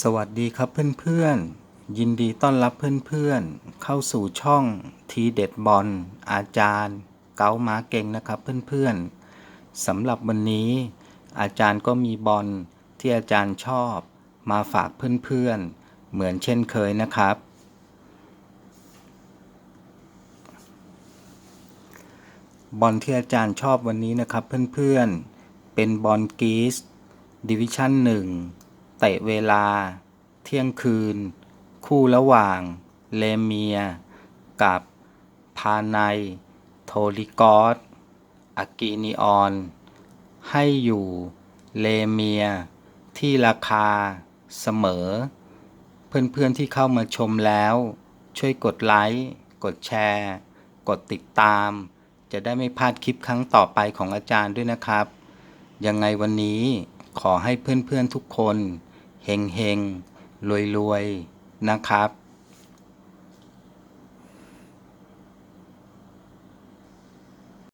สวัสดีครับเพื่อนๆ ยินดีต้อนรับเพื่อนๆ เข้าสู่ช่องทีเด็ดบอลอาจารย์ เก๋าม้าเก่งนะครับเพื่อนๆสำหรับวันนี้ อาจารย์ก็มีบอลที่อาจารย์ชอบมาฝากเพื่อนๆ เหมือนเช่นเคยนะครับ บอลที่อาจารย์ชอบวันนี้นะครับเพื่อนๆ เป็นบอลกีสดิวิชั่นหนึ่ง ตะเวลา เที่ยงคืน คู่ระหว่าง เลเมีย กับ พาไนโทลิกอสอากินิออน ให้อยู่ เลเมีย ที่ราคา เสมอ เพื่อนๆที่เข้ามาชมแล้ว ช่วยกดไลค์ กดแชร์ กดติดตาม จะได้ไม่พลาดคลิปครั้งต่อไปของอาจารย์ด้วยนะครับ ยังไงวันนี้ขอให้เพื่อนๆทุกคน เฮงเฮงรวยรวยนะครับ